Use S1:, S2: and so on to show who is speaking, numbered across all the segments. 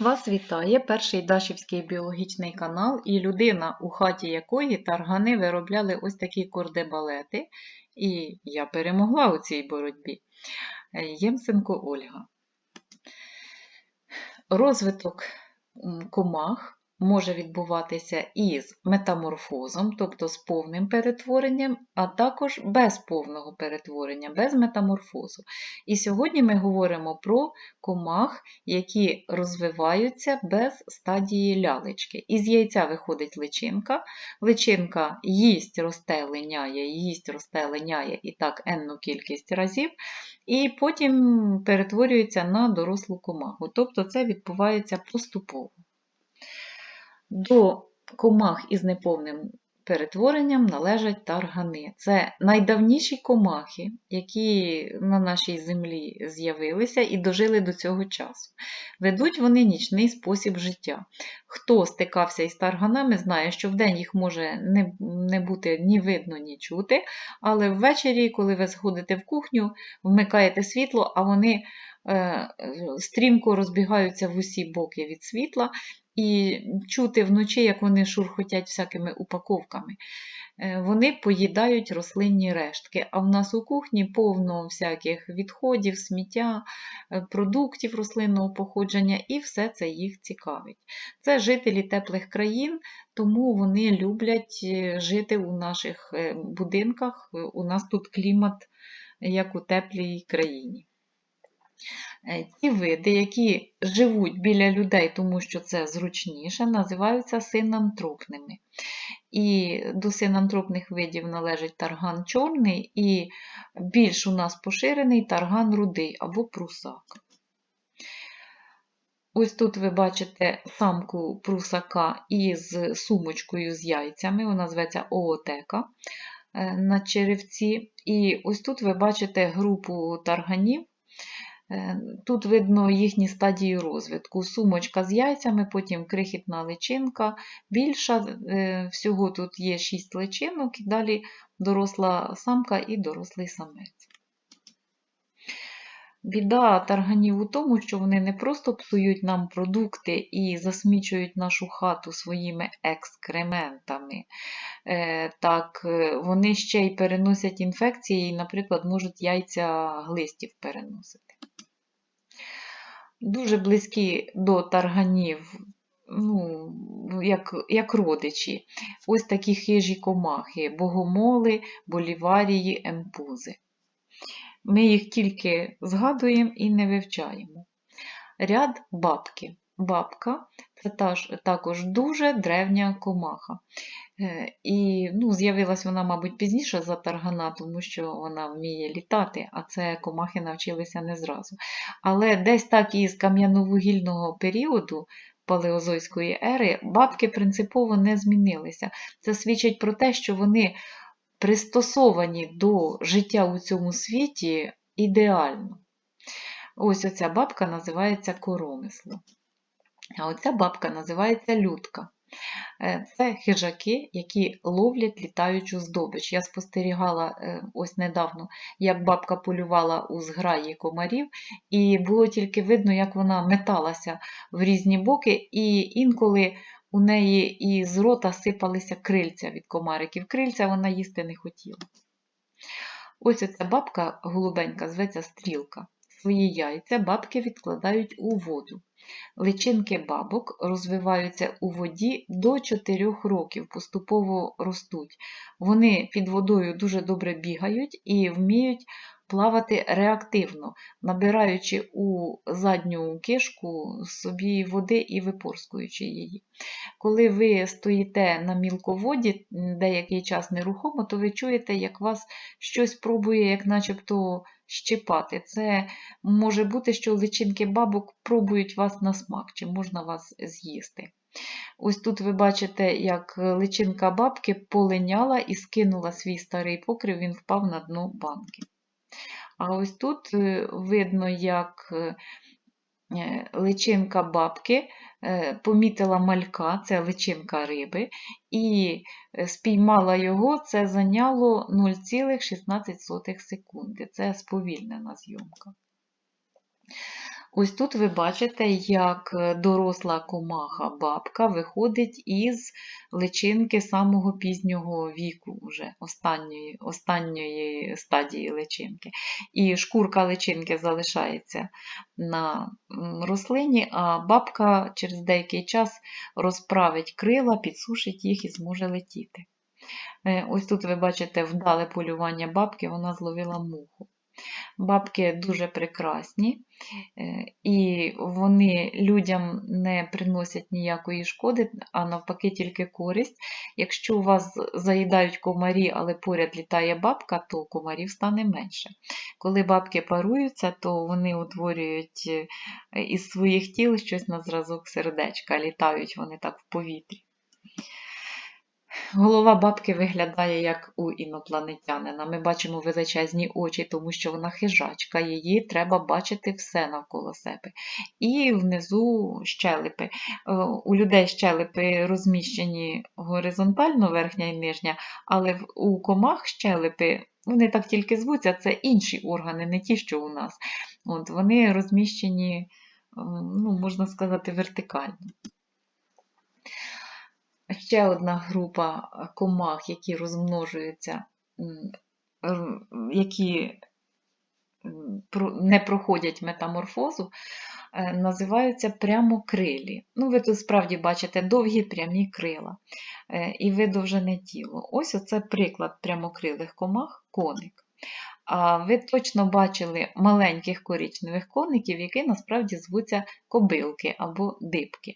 S1: Вас вітає перший Дашівський біологічний канал і людина, у хаті якої таргани виробляли ось такі кордебалети, і я перемогла у цій боротьбі. Е, Ємсенко Ольга. Розвиток комах може відбуватися із метаморфозом, тобто з повним перетворенням, а також без повного перетворення, без метаморфозу. І сьогодні ми говоримо про комах, які розвиваються без стадії лялечки. Із яйця виходить личинка, личинка їсть, росте, линяє, їсть, росте, линяє і так енну кількість разів, і потім перетворюється на дорослу комаху. Тобто це відбувається поступово. До комах із неповним перетворенням належать таргани. Це найдавніші комахи, які на нашій землі з'явилися і дожили до цього часу. Ведуть вони нічний спосіб життя. Хто стикався із тарганами, знає, що вдень їх може не, не бути ні видно, ні чути, але ввечері, коли ви сходите в кухню, вмикаєте світло, а вони е, стрімко розбігаються в усі боки від світла, і чути вночі, як вони шурхотять всякими упаковками. Е, Вони поїдають рослинні рештки, а в нас у кухні повно всяких відходів, сміття, е, продуктів рослинного походження, і все це їх цікавить. Це жителі теплих країн, тому вони люблять е, жити у наших будинках. У нас тут клімат, як у теплій країні. Е, Ті види, які живуть біля людей, тому що це зручніше, називаються синантропними. І до синантропних видів належить тарган чорний і більш у нас поширений тарган рудий або прусак. Ось тут ви бачите самку прусака із сумочкою з яйцями, вона зветься оотека е, на черевці. І ось тут ви бачите групу тарганів. Е, Тут видно їхні стадії розвитку. Сумочка з яйцями, потім крихітна личинка, більша, е, всього тут є 6 личинок, і далі доросла самка і дорослий самець. Біда тарганів у тому, що вони не просто псують нам продукти і засмічують нашу хату своїми екскрементами, е, так вони ще й переносять інфекції і, наприклад, можуть яйця глистів переносити. Дуже близькі до тарганів, ну, як, як родичі. Ось такі хижі комахи, богомоли, боліварії, емпузи. Ми їх тільки згадуємо і не вивчаємо. Ряд бабки. Бабка це також дуже древня комаха. Е, І ну, з'явилась вона, мабуть, пізніше за таргана, тому що вона вміє літати, а це комахи навчилися не зразу. Але десь так із кам'яновугільного періоду палеозойської ери бабки принципово не змінилися. Це свідчить про те, що вони пристосовані до життя у цьому світі ідеально. Ось оця бабка називається коромисло. А оця бабка називається людка. Е, Це хижаки, які ловлять літаючу здобич. Я спостерігала е, ось недавно, як бабка полювала у зграї комарів, і було тільки видно, як вона металася в різні боки, і інколи у неї із рота сипалися крильця від комариків. Крильця вона їсти не хотіла. Ось оця бабка голубенька зветься стрілка. Свої яйця бабки відкладають у воду. Личинки бабок розвиваються у воді до 4 років, поступово ростуть. Вони під водою дуже добре бігають і вміють плавати реактивно, набираючи у задню кишку собі води і випорскуючи її. Коли ви стоїте на мілководі деякий час нерухомо, то ви чуєте, як вас щось пробує, як начебто щипати. Це може бути, що личинки бабок пробують вас на смак, чи можна вас з'їсти. Ось тут ви бачите, як личинка бабки полиняла і скинула свій старий покрив, він впав на дно банки. А ось тут е, видно, як е, личинка бабки е, помітила малька, це личинка риби, і спіймала його, це зайняло 0,16 секунди. Це сповільнена зйомка. Ось тут ви бачите, як е, доросла комаха бабка виходить із личинки самого пізнього віку, вже останньої, останньої стадії личинки. І шкурка личинки залишається на рослині, а бабка через деякий час розправить крила, підсушить їх і зможе летіти. Е, Ось тут ви бачите вдале полювання бабки, вона зловила муху. Бабки дуже прекрасні, е, і вони людям не приносять ніякої шкоди, а навпаки, тільки користь. Якщо у вас заїдають комарі, але поряд літає бабка, то комарів стане менше. Коли бабки паруються, то вони утворюють е, із своїх тіл щось на зразок сердечка, літають вони так в повітрі. Голова бабки виглядає як у інопланетянина. Ми бачимо величезні очі, тому що вона хижачка, її треба бачити все навколо себе. І внизу щелепи. Е, У людей щелепи розміщені горизонтально, верхня і нижня, але у комах щелепи, вони так тільки звуться, це інші органи, не ті, що у нас. От, вони розміщені, ну, можна сказати, вертикально. Ще одна група е, комах, які розмножуються, які не проходять метаморфозу, е, називаються прямокрилі. Ну, ви тут справді бачите довгі прямі крила е, і видовжене тіло. Ось оце приклад прямокрилих комах коник. Ви точно бачили маленьких коричневих коників, які насправді звуться кобилки або дибки.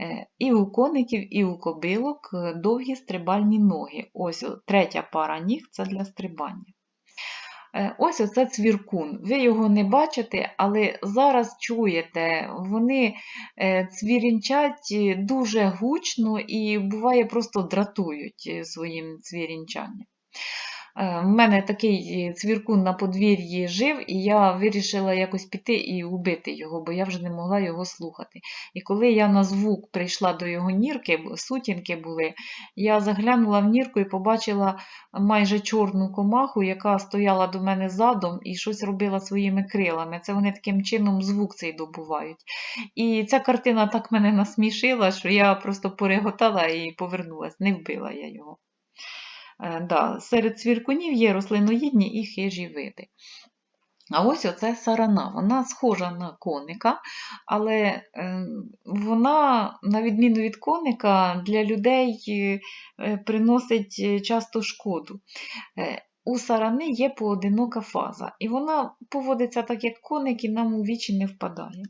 S1: Е, І у коників, і у кобилок е, довгі стрибальні ноги. Ось третя пара ніг це для стрибання. Е, Ось оце цвіркун. Ви його не бачите, але зараз чуєте, вони цвірінчать дуже гучно і буває просто дратують своїм цвірінчанням. Е, В мене такий е, цвіркун на подвір'ї жив, і я вирішила якось піти і убити його, бо я вже не могла його слухати. І коли я на звук прийшла до його нірки, сутінки були, я заглянула в нірку і побачила майже чорну комаху, яка стояла до мене задом і щось робила своїми крилами. Це вони таким чином звук цей добувають. І ця картина так мене насмішила, що я просто переготала і повернулась, не вбила я його. Е, Да, серед цвіркунів є рослиноїдні і хижі види. А ось оце сарана. Вона схожа на коника, але е, вона, на відміну від коника, для людей е, приносить часто шкоду. У сарани є поодинока фаза, і вона поводиться так, як коник, і нам у вічі не впадає.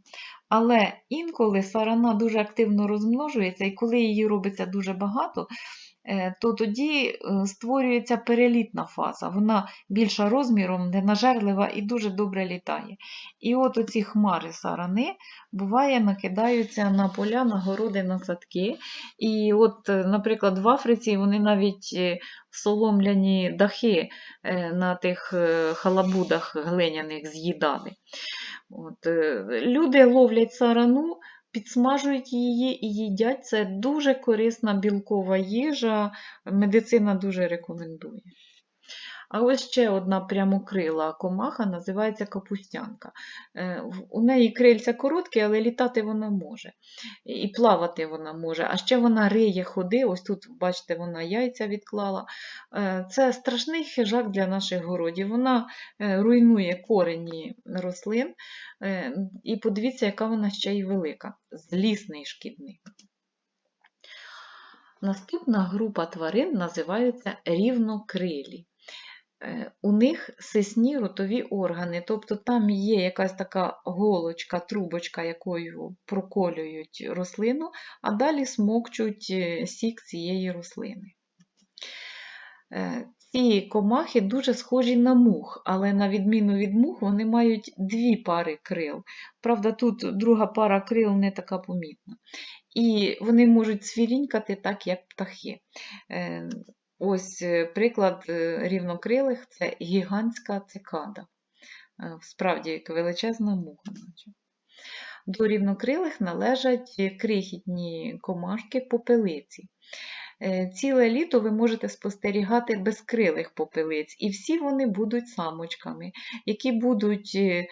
S1: Але інколи сарана дуже активно розмножується, і коли її робиться дуже багато, то тоді е, створюється перелітна фаза. Вона більша розміром, ненажерлива і дуже добре літає. І от оці хмари сарани буває накидаються на поля, на городи, на садки. І от, е, наприклад, в Африці вони навіть е, соломляні дахи е, на тих е, халабудах глиняних з'їдали. От, е, люди ловлять сарану, підсмажують її і їдять. Це дуже корисна білкова їжа, медицина дуже рекомендує. А ось ще одна прямокрила комаха називається капустянка. Е, У неї крильця короткі, але літати вона може. І плавати вона може. А ще вона риє ходи. Ось тут, бачите, вона яйця відклала. Е, Це страшний хижак для наших городів. Вона е, руйнує корені рослин. І подивіться, яка вона ще й велика. Злісний шкідник. Наступна група тварин називаються рівнокрилі. Е, У них сисні ротові органи, тобто там є якась така голочка, трубочка, якою проколюють рослину, а далі смокчуть е, сік цієї рослини. Е, Ці комахи дуже схожі на мух, але на відміну від мух, вони мають дві пари крил. Правда, тут друга пара крил не така помітна. І вони можуть свірінькати так, як птахи. Ось е, приклад е, рівнокрилих це гігантська цикада. Е, Справді, як величезна муха. До рівнокрилих належать крихітні комашки попелиці. Е, Ціле літо ви можете спостерігати безкрилих попелиць, і всі вони будуть самочками, які будуть е,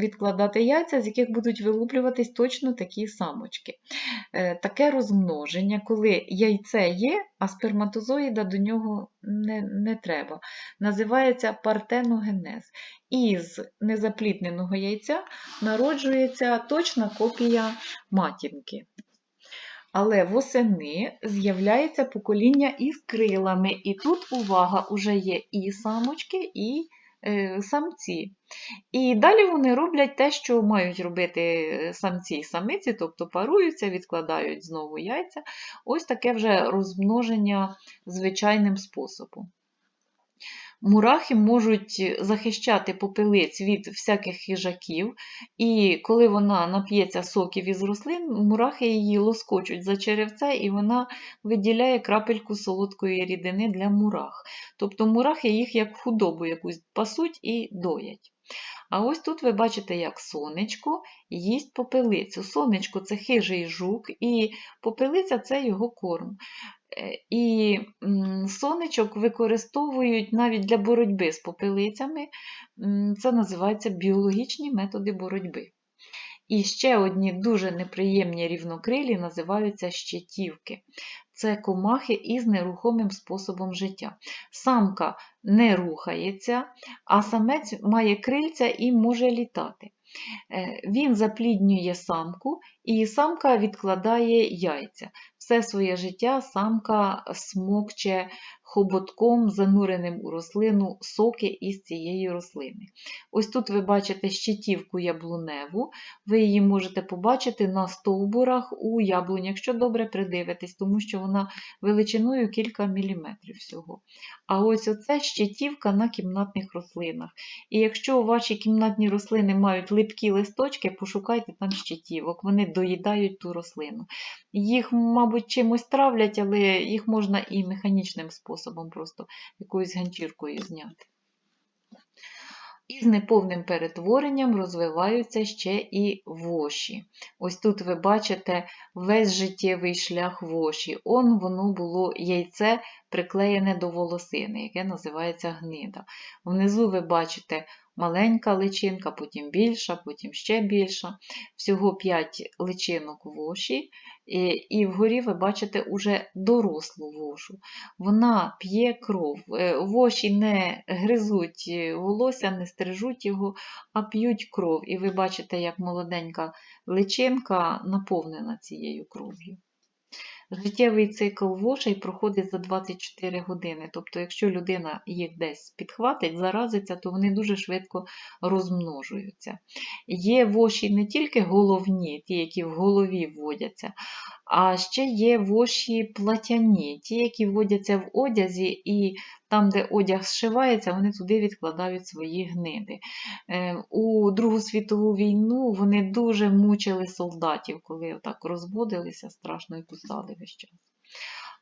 S1: відкладати яйця, з яких будуть вилуплюватись точно такі самочки. Е, Таке розмноження, коли яйце є, а сперматозоїда до нього не, не треба, називається партеногенез. Із незаплідненого яйця народжується точна копія матінки. Але восени з'являється покоління із крилами. І тут увага, уже є і самочки, і е, самці. І далі вони роблять те, що мають робити е, самці і самиці, тобто паруються, відкладають знову яйця. Ось таке вже розмноження звичайним способом. Мурахи можуть захищати попелиць від всяких хижаків, і коли вона нап'ється соків із рослин, мурахи її лоскочуть за черевце, і вона виділяє крапельку солодкої рідини для мурах. Тобто мурахи їх як худобу якусь пасуть і доять. А ось тут ви бачите, як сонечко їсть попелицю. Сонечко це хижий жук, і попелиця це його корм. Е, І сонечок використовують навіть для боротьби з попелицями. Це називається біологічні методи боротьби. І ще одні дуже неприємні рівнокрилі називаються щитівки. Це комахи із нерухомим способом життя. Самка не рухається, а самець має крильця і може літати. Е, Він запліднює самку, і самка відкладає яйця. Все своє життя самка смокче хоботком, зануреним у рослину, соки із цієї рослини. Ось тут ви бачите щитівку яблуневу, ви її можете побачити на стовбурах у яблунь, якщо добре придивитесь, тому що вона величиною кілька міліметрів всього. А ось оце щитівка на кімнатних рослинах. І якщо ваші кімнатні рослини мають липкі листочки, пошукайте там щитівок, вони доїдають ту рослину. Їх, мабуть, чимось травлять, але їх можна і механічним способом, просто якоюсь ганчіркою зняти. І з неповним перетворенням розвиваються ще і воші. Ось тут ви бачите весь життєвий шлях воші. Он воно було яйце приклеєне до волосини, яке називається гнида. Внизу ви бачите маленька личинка, потім більша, потім ще більша. Всього 5 личинок воші. І, і вгорі ви бачите уже дорослу вошу. Вона п'є кров. Е, Воші не гризуть е, волосся, не стрижуть його, а п'ють кров. І ви бачите, як молоденька личинка наповнена цією кров'ю. Життєвий цикл вошей проходить за 24 години. Тобто, якщо людина їх десь підхватить, заразиться, то вони дуже швидко розмножуються. Є воші не тільки головні, ті, які в голові вводяться, а ще є воші платяні, ті, які вводяться в одязі, і там, де одяг зшивається, вони туди відкладають свої гниди. Е, У Другу світову війну вони дуже мучили солдатів, коли так розводилися страшно і кусали весь час.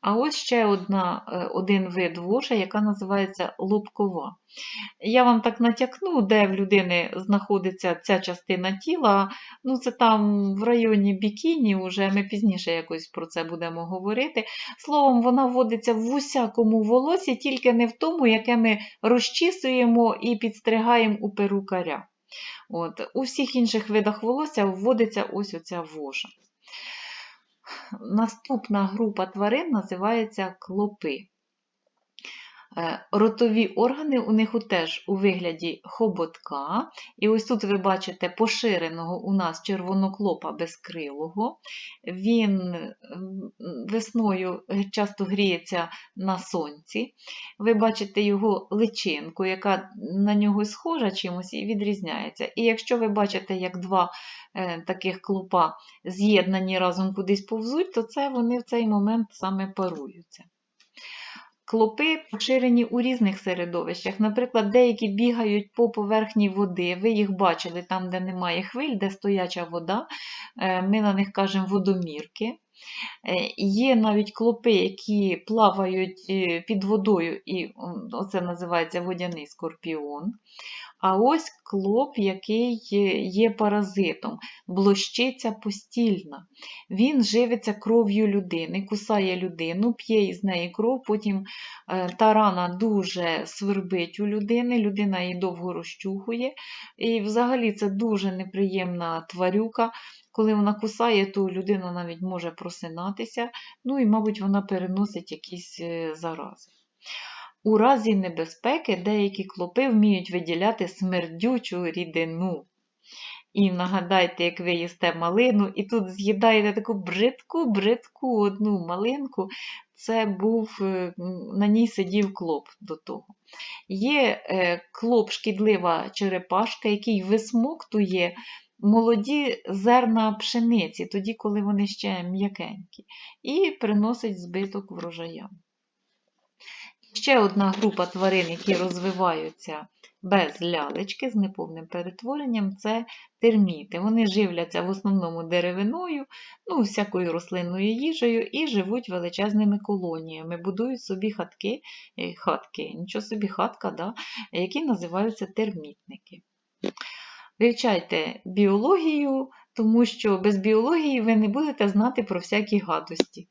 S1: А ось ще одна, е, один вид воша, яка називається лобкова. Я вам так натякну, де в людини знаходиться ця частина тіла. Ну, це там в районі бікіні, вже ми пізніше якось про це будемо говорити. Словом, вона вводиться в усякому волосі, тільки не в тому, яке ми розчісуємо і підстригаємо у перукаря. От. У всіх інших видах волосся вводиться ось оця вожа. Наступна група тварин називається клопи. Е, Ротові органи у них теж у вигляді хоботка. І ось тут ви бачите поширеного у нас червоноклопа безкрилого. Він весною часто гріється на сонці. Ви бачите його личинку, яка на нього схожа чимось і відрізняється. І якщо ви бачите, як два е, таких клопа з'єднані разом кудись повзуть, то це вони в цей момент саме паруються. Клопи поширені у різних середовищах. Наприклад, деякі бігають по поверхні води. Ви їх бачили там, де немає хвиль, де стояча вода. Е, Ми на них кажемо водомірки. Е, Є навіть клопи, які плавають е, під водою, і м, оце називається водяний скорпіон. А ось клоп, який є- є паразитом, блощиця постільна. Він живиться кров'ю людини, кусає людину, п'є із неї кров, потім е, та рана дуже свербить у людини, людина її довго розчухує. І взагалі це дуже неприємна тварюка. Коли вона кусає, то людина навіть може просинатися, ну і, мабуть, вона переносить якісь е, зарази. У разі небезпеки деякі клопи вміють виділяти смердючу рідину. І нагадайте, як ви їсте малину, і тут з'їдаєте таку бридку, бридку одну малинку. Це був, е, на ній сидів клоп до того. Є е, клоп шкідлива черепашка, який висмоктує молоді зерна пшениці, тоді, коли вони ще м'якенькі, і приносить збиток врожаям. Ще одна група тварин, які розвиваються без лялечки з неповним перетворенням, це терміти. Вони живляться в основному деревиною, ну, всякою рослинною їжею і живуть величезними колоніями, будують собі хатки, е, хатки, нічого собі хатка, да, які називаються термітники. Вивчайте біологію, тому що без біології ви не будете знати про всякі гадості.